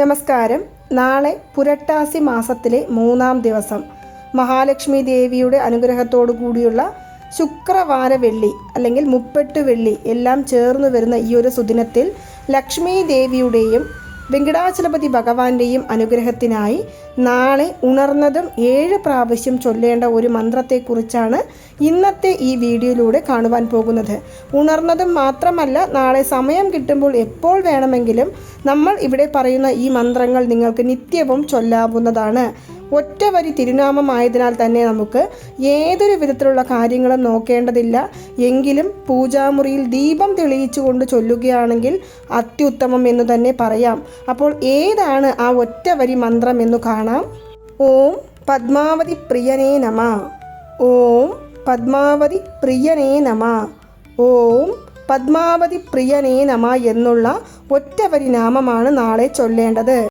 നമസ്കാരം. നാളെ പുരട്ടാസി മാസത്തിലെ മൂന്നാം ദിവസം. മഹാലക്ഷ്മി ദേവിയുടെ അനുഗ്രഹത്തോടു കൂടിയുള്ള ശുക്രവാര വെള്ളി അല്ലെങ്കിൽ മുപ്പെട്ട് വെള്ളി എല്ലാം ചേർന്ന് വരുന്ന ഈ ഒരു സുദിനത്തിൽ ലക്ഷ്മി ദേവിയുടെയും വെങ്കടാചലപതി ഭഗവാന്റെയും അനുഗ്രഹത്തിനായി നാളെ ഉണർന്നതും ഏഴ് പ്രാവശ്യം ചൊല്ലേണ്ട ഒരു മന്ത്രത്തെക്കുറിച്ചാണ് ഇന്നത്തെ ഈ വീഡിയോയിലൂടെ കാണുവാൻ പോകുന്നത്. ഉണർന്നതും മാത്രമല്ല നാളെ സമയം കിട്ടുമ്പോൾ എപ്പോൾ വേണമെങ്കിലും നമ്മൾ ഇവിടെ പറയുന്ന ഈ മന്ത്രങ്ങൾ നിങ്ങൾക്ക് നിത്യവും ചൊല്ലാവുന്നതാണ്. ഒറ്റ വരി തിരുനാമമായതിനാൽ തന്നെ നമുക്ക് ഏതൊരു വിധത്തിലുള്ള കാര്യങ്ങളും നോക്കേണ്ടതില്ല. എങ്കിലും പൂജാമുറിയിൽ ദീപം തെളിയിച്ചുകൊണ്ട് ചൊല്ലുകയാണെങ്കിൽ അത്യുത്തമം എന്ന് തന്നെ പറയാം. അപ്പോൾ ഏതാണ് ആ ഒറ്റ വരി മന്ത്രം എന്ന് കാണാം? ഓം പത്മാവതി പ്രിയനേ നമ. ഓം പത്മാവതി പ്രിയനേ നമ. ഓം പത്മാവതി പ്രിയനേ നമ എന്നുള്ള ഒറ്റവരി നാമമാണ് നാളെ ചൊല്ലേണ്ടത്.